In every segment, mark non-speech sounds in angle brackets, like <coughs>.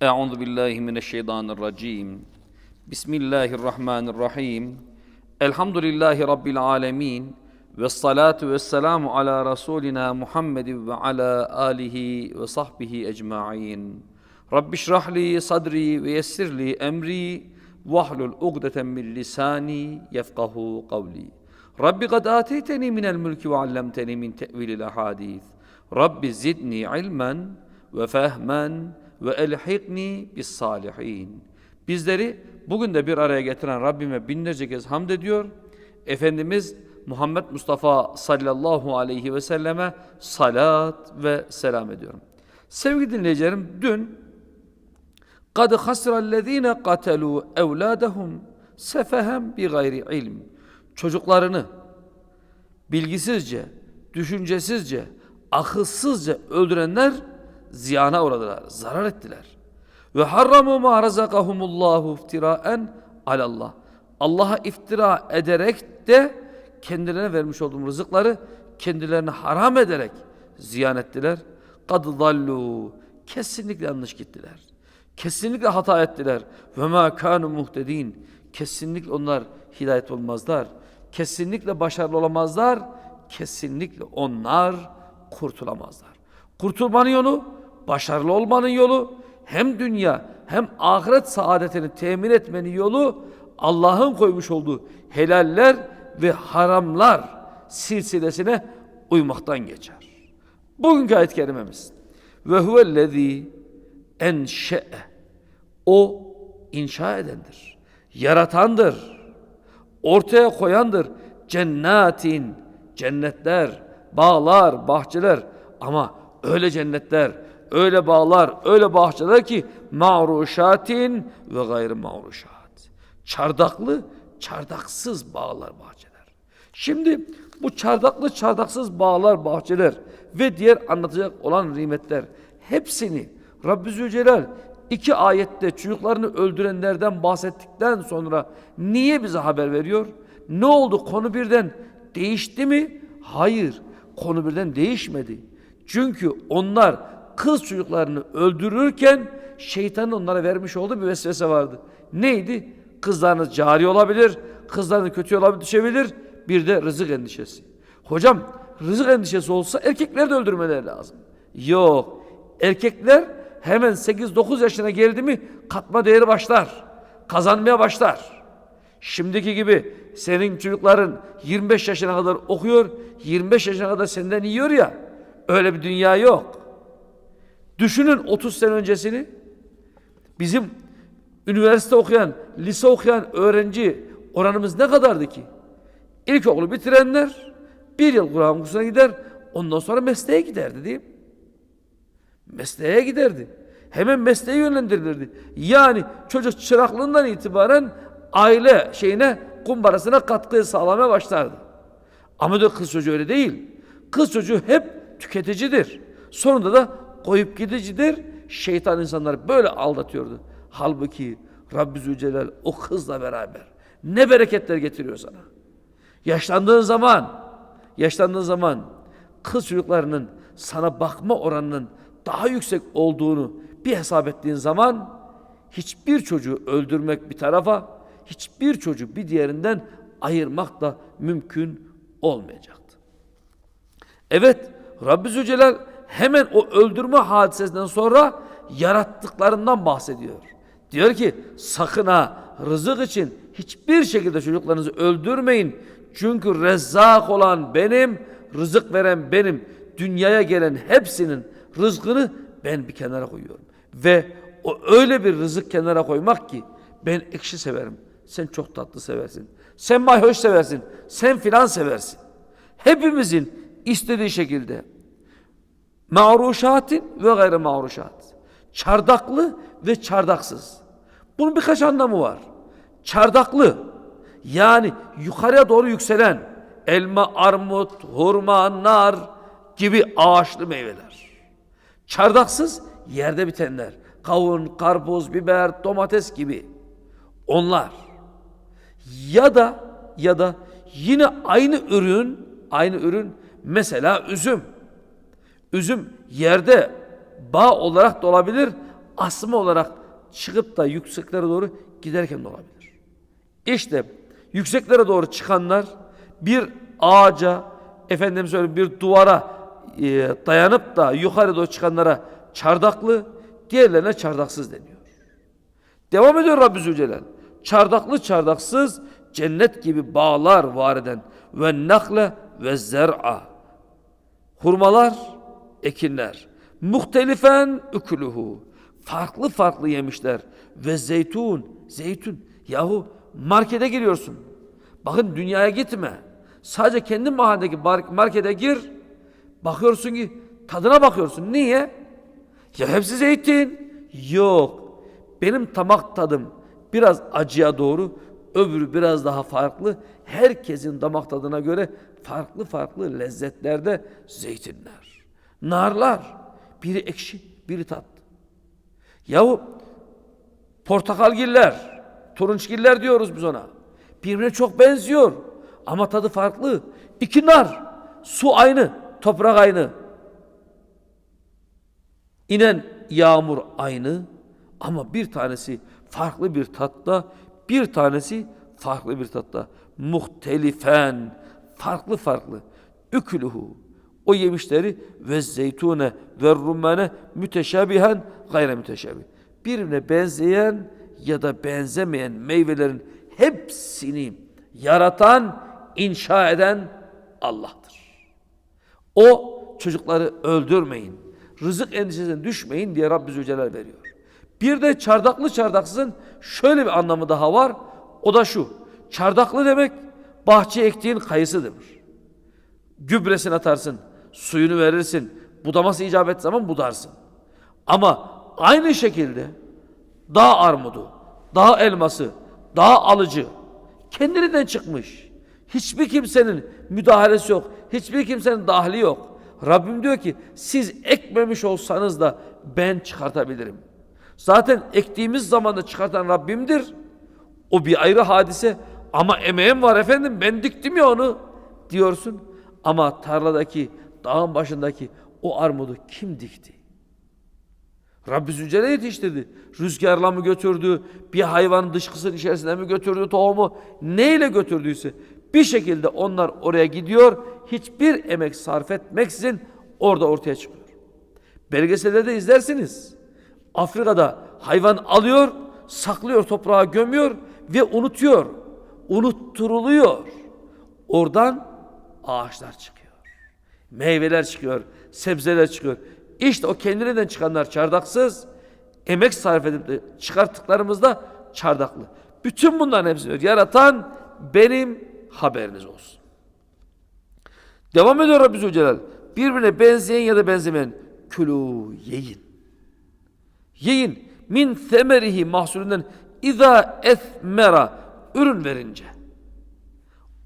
Euzu billahi mineşşeytanirracim. Bismillahirrahmanirrahim. Elhamdülillahi rabbil alamin. Ve salatu ve selamu ala rasulina Muhammedin ve ala alihi ve sahbihi ecmaîn. Rabbi şrah li sadri ve yessir li emri vahlul ugdeten min lisani yefkahu kavli. Rabbi kad ateyteni minel mülki ve allemteni min tevilil ahadith. Rabbi zidni ilmen ve fehmen علما وفهما وألحقني بالصالحين Bizleri bugün de bir araya getiren Rabbime binlerce kez hamd ediyor. Efendimiz Muhammed Mustafa sallallahu aleyhi ve selleme salat ve selam ediyorum. Sevgili dinleyicilerim dün قَدْ خَسْرَ الَّذ۪ينَ قَتَلُوا اَوْلَادَهُمْ سَفَهًا بِغَيْرِ ilm. Çocuklarını bilgisizce, düşüncesizce, akılsızca öldürenler ziyana uğradılar, zarar ettiler. Ve harramu ma razakahumullahu iftiraen alallah. Allah'a iftira ederek de kendilerine vermiş olduğum rızıkları kendilerine haram ederek ziyan ettiler. Kad dallu. Kesinlikle yanlış gittiler. Kesinlikle hata ettiler. Ve ma kanu muhtedin. Kesinlikle onlar hidayet olmazlar. Kesinlikle başarılı olamazlar. Kesinlikle onlar kurtulamazlar. Kurtulmanın yolu, başarılı olmanın yolu, hem dünya hem ahiret saadetini temin etmenin yolu Allah'ın koymuş olduğu helaller ve haramlar silsilesine uymaktan geçer. Bugünkü ayet-i kerimemiz ve huvellezî enşe'e o inşa edendir, yaratandır, ortaya koyandır. Cennetin, cennetler, bağlar, bahçeler ama öyle cennetler, öyle bağlar, öyle bahçeler ki ma'ruşatin ve gayrı ma'ruşat. Çardaklı, çardaksız bağlar, bahçeler. Şimdi bu çardaklı, çardaksız bağlar, bahçeler ve diğer anlatacak olan nimetler hepsini Rabbi Zülcelal iki ayette çocuklarını öldürenlerden bahsettikten sonra niye bize haber veriyor? Ne oldu? Konu birden değişti mi? Hayır. Konu birden değişmedi. Çünkü onlar kız çocuklarını öldürürken şeytanın onlara vermiş olduğu bir vesvese vardı. Neydi? Kızlarınız cari olabilir, kızlarınız kötü yola düşebilir. Bir de rızık endişesi. Hocam rızık endişesi olsa erkekler de öldürmeleri lazım. Yok. Erkekler hemen 8-9 yaşına geldi mi katma değeri başlar. Kazanmaya başlar. Şimdiki gibi senin çocukların 25 yaşına kadar okuyor, 25 yaşına kadar senden yiyor ya. Öyle bir dünya yok. Düşünün 30 sene öncesini. Bizim üniversite okuyan, lise okuyan öğrenci oranımız ne kadardı ki? İlkokulu bitirenler bir yıl Kur'an kursuna gider, ondan sonra mesleğe giderdi değil mi? Mesleğe giderdi. Hemen mesleğe yönlendirilirdi. Yani çocuk çıraklığından itibaren aile şeyine kumbarasına katkı sağlamaya başlardı. Ama diyor kız çocuğu öyle değil. Kız çocuğu hep tüketicidir. Sonunda da koyup gidicidir. Şeytan insanları böyle aldatıyordu. Halbuki Rabbi Zülcelal o kızla beraber ne bereketler getiriyor sana. Yaşlandığın zaman, yaşlandığın zaman kız çocuklarının sana bakma oranının daha yüksek olduğunu bir hesap ettiğin zaman hiçbir çocuğu öldürmek bir tarafa, hiçbir çocuğu bir diğerinden ayırmak da mümkün olmayacaktı. Evet, Rabbi Zülcelal hemen o öldürme hadisesinden sonra yarattıklarından bahsediyor. Diyor ki sakın ha rızık için hiçbir şekilde çocuklarınızı öldürmeyin. Çünkü rezzak olan benim, rızık veren benim. Dünyaya gelen hepsinin rızkını ben bir kenara koyuyorum. Ve o öyle bir rızık kenara koymak ki ben ekşi severim. Sen çok tatlı seversin. Sen mayhoş seversin. Sen filan seversin. Hepimizin istediği şekilde ma'ruşatin ve gayrı ma'ruşat. Çardaklı ve çardaksız. Bunun birkaç anlamı var. Çardaklı yani yukarıya doğru yükselen elma, armut, hurma, nar gibi ağaçlı meyveler. Çardaksız yerde bitenler. Kavun, karpuz, biber, domates gibi. Onlar. Ya da ya da yine aynı ürün, aynı ürün mesela üzüm. Üzüm yerde bağ olarak da olabilir asma olarak çıkıp da yükseklere doğru giderken de olabilir. İşte yükseklere doğru çıkanlar bir ağaca, efendim söyleyeyim bir duvara e, dayanıp da yukarı doğru çıkanlara çardaklı, diğerlerine çardaksız deniyor. Devam ediyor Rabbi Zülcelal. Çardaklı çardaksız cennet gibi bağlar var eden ve nakle ve zer'a. Hurmalar, ekinler. Muhtelifen ükülühü. Farklı farklı yemişler. Ve zeytun, zeytun. Yahu markete giriyorsun. Bakın dünyaya gitme. Sadece kendi mahallendeki mar- markete gir. Bakıyorsun ki tadına bakıyorsun. Niye? Ya hepsi zeytin. Yok. Benim tamak tadım biraz acıya doğru, öbürü biraz daha farklı. Herkesin damak tadına göre farklı farklı lezzetlerde zeytinler. Narlar. Biri ekşi, biri tatlı. Yahu portakalgiller, turunçgiller diyoruz biz ona. Birbirine çok benziyor ama tadı farklı. İki nar, su aynı, toprak aynı. İnen yağmur aynı ama bir tanesi farklı bir tatta, bir tanesi farklı bir tatta. Muhtelifen, farklı farklı. Ükülühü, o yemişleri ve zeytune ve rumane müteşabihen gayre müteşabih. Birbirine benzeyen ya da benzemeyen meyvelerin hepsini yaratan, inşa eden Allah'tır. O çocukları öldürmeyin, rızık endişesine düşmeyin diye Rabbi Zülcelal veriyor. Bir de çardaklı çardaksızın şöyle bir anlamı daha var. O da şu. Çardaklı demek bahçe ektiğin kayısı demek. Gübresini atarsın, suyunu verirsin, budaması icap ettiği zaman budarsın. Ama aynı şekilde dağ armudu, dağ elması, dağ alıcı kendiliğinden çıkmış. Hiçbir kimsenin müdahalesi yok. Hiçbir kimsenin dahli yok. Rabbim diyor ki siz ekmemiş olsanız da ben çıkartabilirim. Zaten ektiğimiz zaman da çıkartan Rabbimdir. O bir ayrı hadise. Ama emeğim var efendim ben diktim ya onu diyorsun. Ama tarladaki dağın başındaki o armudu kim dikti? Rabbi Zülcelal yetiştirdi. Rüzgarla mı götürdü? Bir hayvanın dışkısının içerisinde mi götürdü tohumu? Neyle götürdüyse bir şekilde onlar oraya gidiyor. Hiçbir emek sarf etmeksizin orada ortaya çıkıyor. Belgesellerde izlersiniz. Afrika'da hayvan alıyor, saklıyor, toprağa gömüyor ve unutuyor. Unutturuluyor. Oradan ağaçlar çıkıyor. Meyveler çıkıyor, sebzeler çıkıyor. İşte o kendiliğinden çıkanlar çardaksız, emek sarf edip de çıkarttıklarımızda çardaklı. Bütün bunların hepsini. Yaratan benim haberiniz olsun. Devam ediyor Rabbi Zülcelal. Birbirine benzeyen ya da benzemeyen külü yiyin. Yiyin min semerihi mahsulünden iza esmera ürün verince.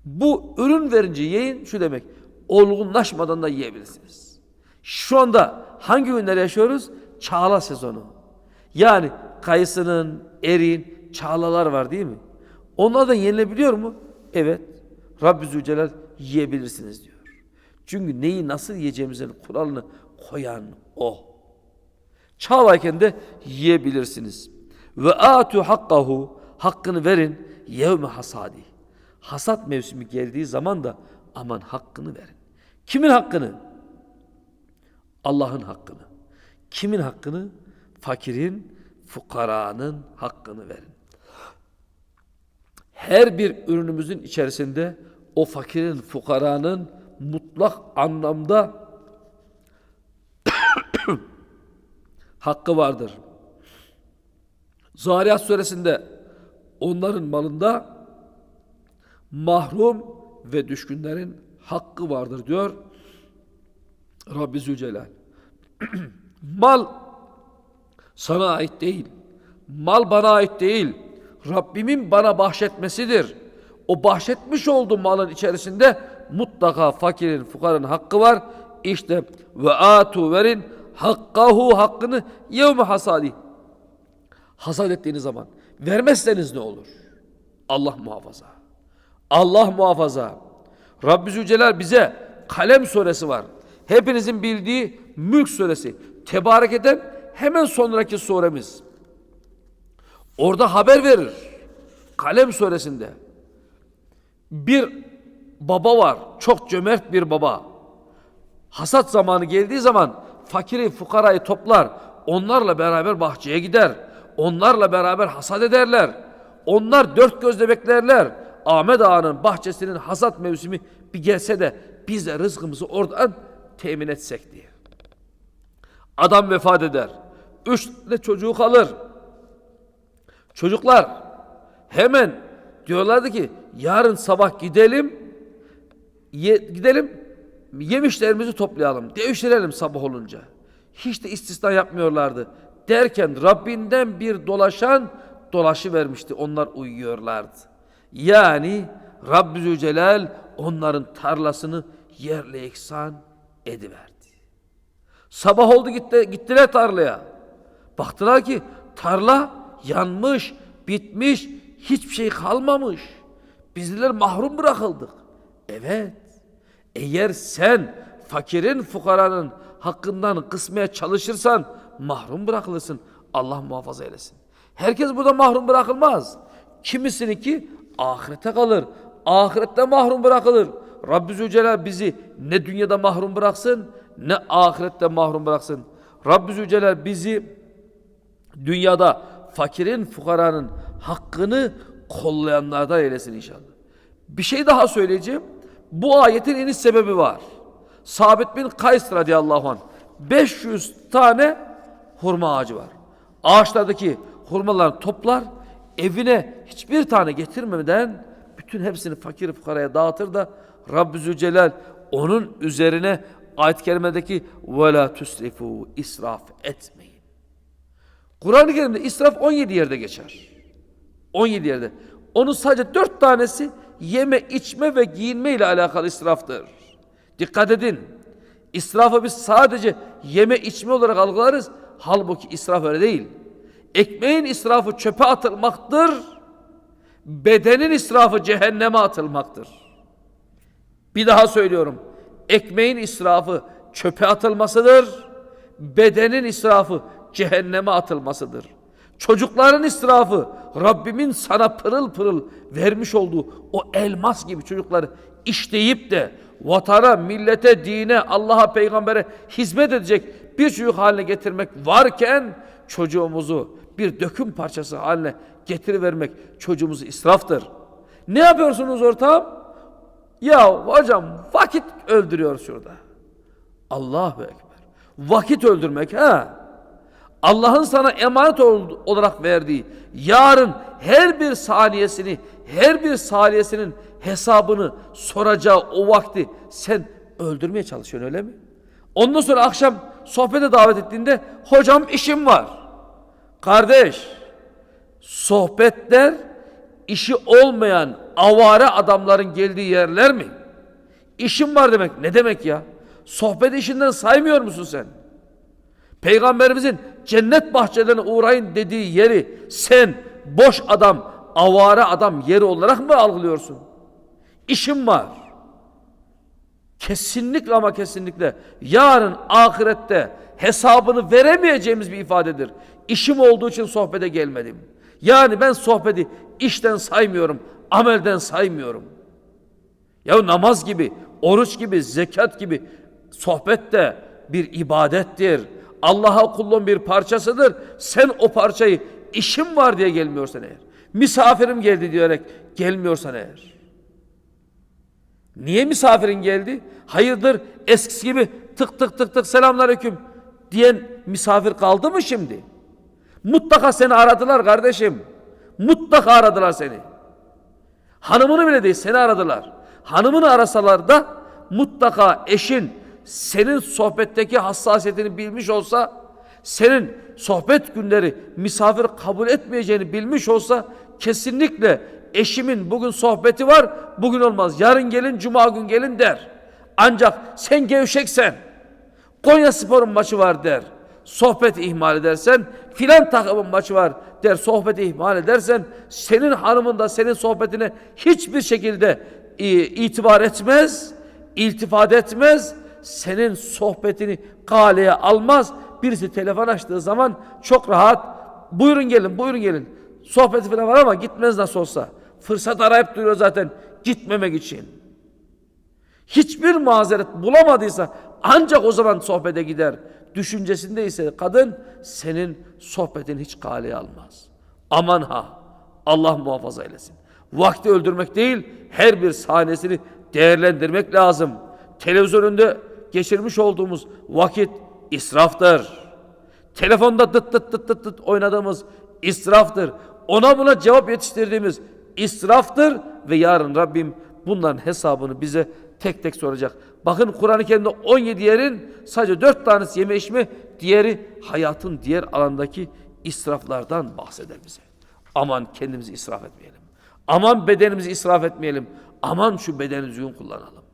Bu ürün verince yiyin şu demek. Olgunlaşmadan da yiyebilirsiniz. Şu anda hangi günler yaşıyoruz? Çağla sezonu. Yani kayısının, eriğin çağlalar var değil mi? Onlardan yenilebiliyor mu? Evet. Rabbi Zülcelal yiyebilirsiniz diyor. Çünkü neyi nasıl yiyeceğimizin kuralını koyan o. Çağlayken de yiyebilirsiniz. Ve atu hakkahu hakkını verin yevme hasadi. Hasat mevsimi geldiği zaman da aman hakkını verin. Kimin hakkını? Allah'ın hakkını. Kimin hakkını? Fakirin, fukaranın hakkını verin. Her bir ürünümüzün içerisinde o fakirin, fukaranın mutlak anlamda <coughs> hakkı vardır. Zariyat suresinde onların malında mahrum ve düşkünlerin hakkı vardır diyor Rabbi Zülcelal. <clears throat> Mal sana ait değil. Mal bana ait değil. Rabbimin bana bahşetmesidir. O bahşetmiş olduğu malın içerisinde mutlaka fakirin, fukaranın hakkı var. İşte ve atu verin hakkahu hakkını yevme hasadi. Hasat ettiğiniz zaman vermezseniz ne olur? Allah muhafaza. Allah muhafaza. Rabbi Zülcelal bize Kalem suresi var. Hepinizin bildiği Mülk suresi. Tebarek eden hemen sonraki suremiz. Orada haber verir. Kalem suresinde. Bir baba var. Çok cömert bir baba. Hasat zamanı geldiği zaman fakiri fukarayı toplar. Onlarla beraber bahçeye gider. Onlarla beraber hasat ederler. Onlar dört gözle beklerler. Ahmet Ağa'nın bahçesinin hasat mevsimi bir gelse de biz de rızkımızı oradan temin etsek diye. Adam vefat eder. Üç tane çocuğu kalır. Çocuklar hemen diyorlardı ki yarın sabah gidelim ye- gidelim yemişlerimizi toplayalım, devşirelim sabah olunca. Hiç de istisna yapmıyorlardı. Derken Rabbinden bir dolaşan dolaşı vermişti. Onlar uyuyorlardı. Yani Rabbi Zülcelal onların tarlasını yerle eksan ediverdi. Sabah oldu gitti, gittiler tarlaya. Baktılar ki tarla yanmış, bitmiş, hiçbir şey kalmamış. Bizler mahrum bırakıldık. Evet. Eğer sen fakirin fukaranın hakkından kısmaya çalışırsan mahrum bırakılırsın. Allah muhafaza eylesin. Herkes burada mahrum bırakılmaz. Kimisini ki ahirete kalır. Ahirette mahrum bırakılır. Rabbi Zülcelal bizi ne dünyada mahrum bıraksın ne ahirette mahrum bıraksın. Rabbi Zülcelal bizi dünyada fakirin fukaranın hakkını kollayanlardan eylesin inşallah. Bir şey daha söyleyeceğim. Bu ayetin iniş sebebi var. Sabit bin Kays radıyallahu anh 500 tane hurma ağacı var. Ağaçlardaki hurmaları toplar, evine hiçbir tane getirmeden bütün hepsini fakir fukaraya dağıtır da Rabbi Zülcelal onun üzerine ayet-i kerimedeki وَلَا تُسْرِفُوا israf etmeyin. Kur'an-ı Kerim'de israf 17 yerde geçer. 17 yerde. Onun sadece 4 tanesi yeme, içme ve giyinme ile alakalı israftır. Dikkat edin. İsrafı biz sadece yeme içme olarak algılarız. Halbuki israf öyle değil. Ekmeğin israfı çöpe atılmaktır. Bedenin israfı cehenneme atılmaktır. Bir daha söylüyorum. Ekmeğin israfı çöpe atılmasıdır. Bedenin israfı cehenneme atılmasıdır. Çocukların israfı Rabbimin sana pırıl pırıl vermiş olduğu o elmas gibi çocukları işleyip de vatana, millete, dine, Allah'a, peygambere hizmet edecek bir çocuk haline getirmek varken çocuğumuzu bir döküm parçası haline getirivermek çocuğumuzu israftır. Ne yapıyorsunuz ortam? Ya hocam vakit öldürüyor şurada. Allahu Ekber. Vakit öldürmek ha. Allah'ın sana emanet ol- olarak verdiği yarın her bir saniyesini, her bir saniyesinin hesabını soracağı o vakti sen öldürmeye çalışıyorsun öyle mi? Ondan sonra akşam sohbete davet ettiğinde hocam işim var. Kardeş sohbetler işi olmayan avare adamların geldiği yerler mi? İşim var demek ne demek ya? Sohbet işinden saymıyor musun sen? Peygamberimizin cennet bahçelerine uğrayın dediği yeri sen boş adam, avare adam yeri olarak mı algılıyorsun? İşim var. Kesinlikle ama kesinlikle yarın ahirette hesabını veremeyeceğimiz bir ifadedir. İşim olduğu için sohbete gelmedim. Yani ben sohbeti işten saymıyorum, amelden saymıyorum. Ya namaz gibi, oruç gibi, zekat gibi sohbet de bir ibadettir. Allah'a kulluğun bir parçasıdır. Sen o parçayı işim var diye gelmiyorsan eğer, misafirim geldi diyerek gelmiyorsan eğer. Niye misafirin geldi? Hayırdır eskisi gibi tık tık tık tık selamünaleyküm diyen misafir kaldı mı şimdi? Mutlaka seni aradılar kardeşim. Mutlaka aradılar seni. Hanımını bile değil seni aradılar. Hanımını arasalar da mutlaka eşin senin sohbetteki hassasiyetini bilmiş olsa, senin sohbet günleri misafir kabul etmeyeceğini bilmiş olsa kesinlikle eşimin bugün sohbeti var, bugün olmaz. Yarın gelin, cuma gün gelin der. Ancak sen gevşeksen, Konya Spor'un maçı var der. Sohbeti ihmal edersen, filan takımın maçı var der. Sohbeti ihmal edersen, senin hanımın da senin sohbetine hiçbir şekilde e, itibar etmez, iltifat etmez, senin sohbetini galeye almaz. birisi telefon açtığı zaman çok rahat buyurun gelin buyurun gelin. Sohbeti falan var ama gitmez nasıl olsa. Fırsat arayıp duruyor zaten gitmemek için. Hiçbir mazeret bulamadıysa ancak o zaman sohbete gider. Düşüncesinde ise kadın senin sohbetin hiç kaleye almaz. Aman ha Allah muhafaza eylesin. Vakti öldürmek değil her bir sahnesini değerlendirmek lazım. Televizyon önünde geçirmiş olduğumuz vakit israftır. Telefonda tıt tıt tıt tıt tıt oynadığımız israftır. Ona buna cevap yetiştirdiğimiz israftır ve yarın Rabbim bunların hesabını bize tek tek soracak. Bakın Kur'an-ı Kerim'de 17 yerin sadece 4 tanesi yeme içme, diğeri hayatın diğer alandaki israflardan bahseder bize. Aman kendimizi israf etmeyelim. Aman bedenimizi israf etmeyelim. Aman şu bedeni düzgün kullanalım.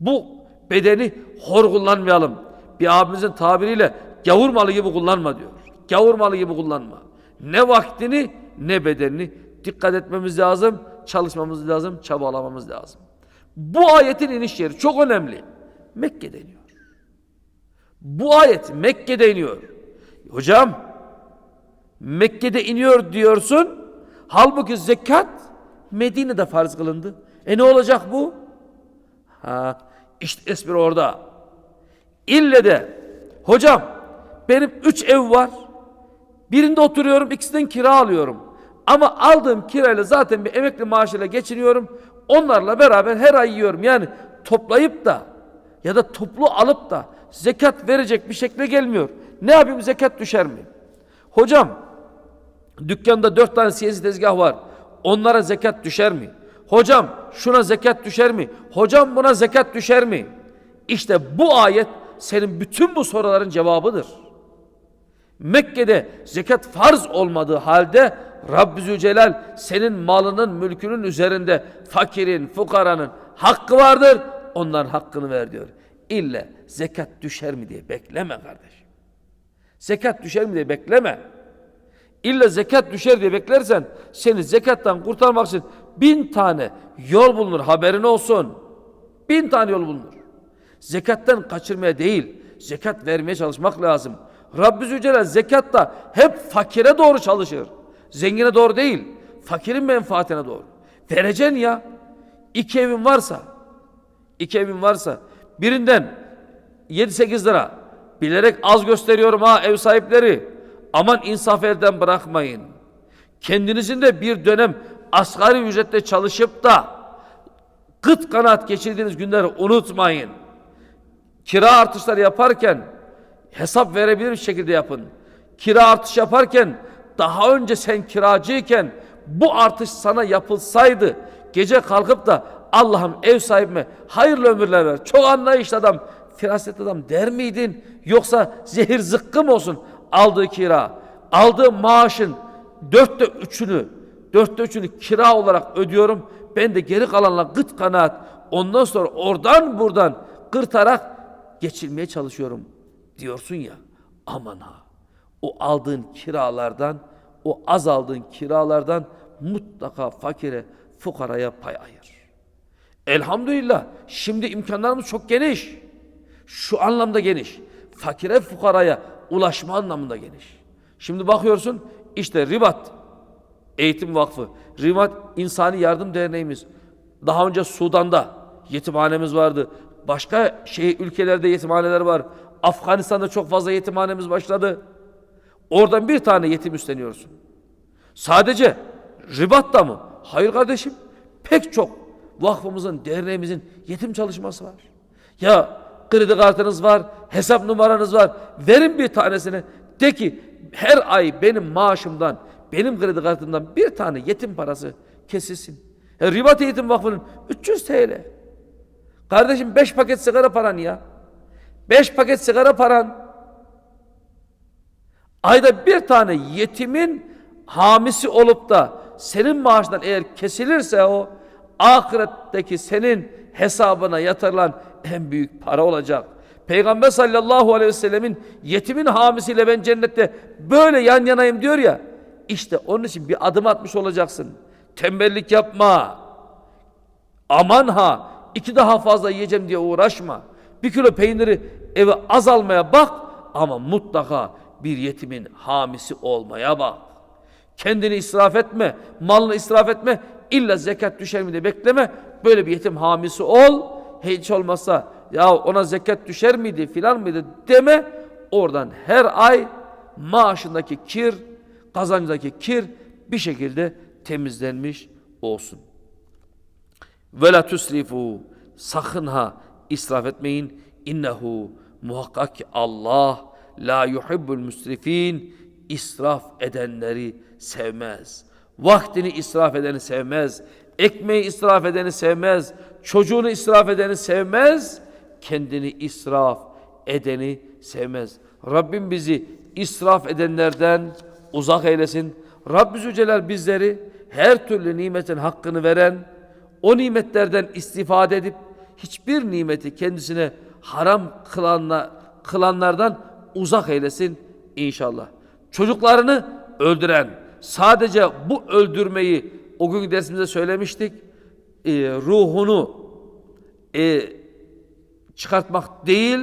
Bu bedeni hor kullanmayalım. Bir abimizin tabiriyle gavur malı gibi kullanma diyor. Gavur malı gibi kullanma. Ne vaktini ne bedenini dikkat etmemiz lazım, çalışmamız lazım, çabalamamız lazım. Bu ayetin iniş yeri çok önemli. Mekke'de iniyor. Bu ayet Mekke'de iniyor. Hocam Mekke'de iniyor diyorsun. Halbuki zekat Medine'de farz kılındı. E ne olacak bu? Ha, işte espri orada. İlle de hocam benim üç ev var. Birinde oturuyorum, ikisinden kira alıyorum. Ama aldığım kirayla zaten bir emekli maaşıyla geçiniyorum. Onlarla beraber her ay yiyorum. Yani toplayıp da ya da toplu alıp da zekat verecek bir şekle gelmiyor. Ne yapayım zekat düşer mi? Hocam dükkanda dört tane siyasi tezgah var. Onlara zekat düşer mi? Hocam şuna zekat düşer mi? Hocam buna zekat düşer mi? İşte bu ayet senin bütün bu soruların cevabıdır. Mekke'de zekat farz olmadığı halde Rabbi Zülcelal senin malının mülkünün üzerinde fakirin, fukaranın hakkı vardır. Onların hakkını ver diyor. İlle zekat düşer mi diye bekleme kardeşim. Zekat düşer mi diye bekleme. İlla zekat düşer diye beklersen seni zekattan kurtarmak için bin tane yol bulunur haberin olsun. Bin tane yol bulunur. Zekattan kaçırmaya değil, zekat vermeye çalışmak lazım. Rabbi Zülcelal zekatta hep fakire doğru çalışır. Zengine doğru değil, fakirin menfaatine doğru. Vereceksin ya. İki evin varsa, iki evin varsa birinden 7-8 lira bilerek az gösteriyorum ha ev sahipleri. Aman insaf elden bırakmayın. Kendinizin de bir dönem asgari ücretle çalışıp da kıt kanaat geçirdiğiniz günleri unutmayın. Kira artışları yaparken hesap verebilir bir şekilde yapın. Kira artış yaparken daha önce sen kiracıyken bu artış sana yapılsaydı gece kalkıp da Allah'ım ev sahibime hayırlı ömürler ver. Çok anlayışlı adam, firasetli adam der miydin? Yoksa zehir zıkkım olsun aldığı kira, aldığı maaşın dörtte üçünü, dörtte üçünü kira olarak ödüyorum. Ben de geri kalanla gıt kanaat ondan sonra oradan buradan kırtarak geçirmeye çalışıyorum diyorsun ya. Aman ha. O aldığın kiralardan, o az aldığın kiralardan mutlaka fakire, fukaraya pay ayır. Elhamdülillah şimdi imkanlarımız çok geniş. Şu anlamda geniş. Fakire, fukaraya ulaşma anlamında geniş. Şimdi bakıyorsun işte Ribat Eğitim Vakfı, Ribat İnsani Yardım Derneğimiz. Daha önce Sudan'da yetimhanemiz vardı. Başka şey ülkelerde yetimhaneler var. Afganistan'da çok fazla yetimhanemiz başladı. Oradan bir tane yetim üstleniyorsun. Sadece Ribat'ta mı? Hayır kardeşim. Pek çok vakfımızın, derneğimizin yetim çalışması var. Ya kredi kartınız var, hesap numaranız var. Verin bir tanesini. De ki her ay benim maaşımdan, benim kredi kartımdan bir tane yetim parası kesilsin. E, Ribat Eğitim Vakfı'nın 300 TL. Kardeşim 5 paket sigara paran ya. 5 paket sigara paran. Ayda bir tane yetimin hamisi olup da senin maaşından eğer kesilirse o ahiretteki senin hesabına yatırılan en büyük para olacak. Peygamber sallallahu aleyhi ve sellemin yetimin hamisiyle ben cennette böyle yan yanayım diyor ya. İşte onun için bir adım atmış olacaksın. Tembellik yapma. Aman ha iki daha fazla yiyeceğim diye uğraşma. Bir kilo peyniri eve az almaya bak ama mutlaka bir yetimin hamisi olmaya bak. Kendini israf etme, malını israf etme. İlla zekat düşer mi diye bekleme. Böyle bir yetim hamisi ol. Hiç olmazsa ya ona zekat düşer miydi filan mıydı deme. Oradan her ay maaşındaki kir, kazancındaki kir bir şekilde temizlenmiş olsun. Ve la tusrifu sakın ha israf etmeyin. İnnehu muhakkak ki Allah la yuhibbul müsrifin israf edenleri sevmez. Vaktini israf edeni sevmez. Ekmeği israf edeni sevmez. Çocuğunu israf edeni sevmez. Kendini israf edeni sevmez. Rabbim bizi israf edenlerden uzak eylesin. Rabbü Zülcelal bizleri her türlü nimetin hakkını veren, o nimetlerden istifade edip hiçbir nimeti kendisine haram kılanla, kılanlardan uzak eylesin inşallah. Çocuklarını öldüren, sadece bu öldürmeyi o gün dersimizde söylemiştik, e, ruhunu e, çıkartmak değil,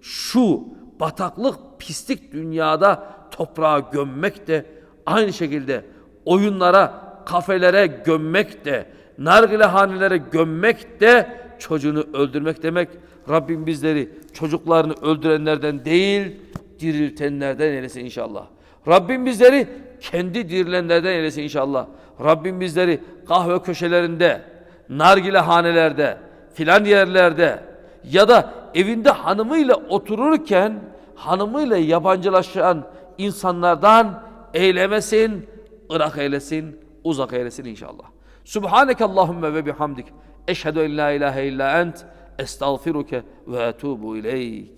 şu bataklık, pislik dünyada toprağa gömmek de aynı şekilde oyunlara, kafelere gömmek de, nargilehanelere gömmek de çocuğunu öldürmek demek. Rabbim bizleri çocuklarını öldürenlerden değil, diriltenlerden eylesin inşallah. Rabbim bizleri kendi dirilenlerden eylesin inşallah. Rabbim bizleri kahve köşelerinde, nargilehanelerde, filan yerlerde ya da evinde hanımıyla otururken hanımıyla yabancılaşan insanlardan eylemesin, ırak eylesin, uzak eylesin inşallah. Subhaneke Allahümme ve bihamdik. Eşhedü en la ilahe illa ent. Estağfiruke ve etubu ileyk.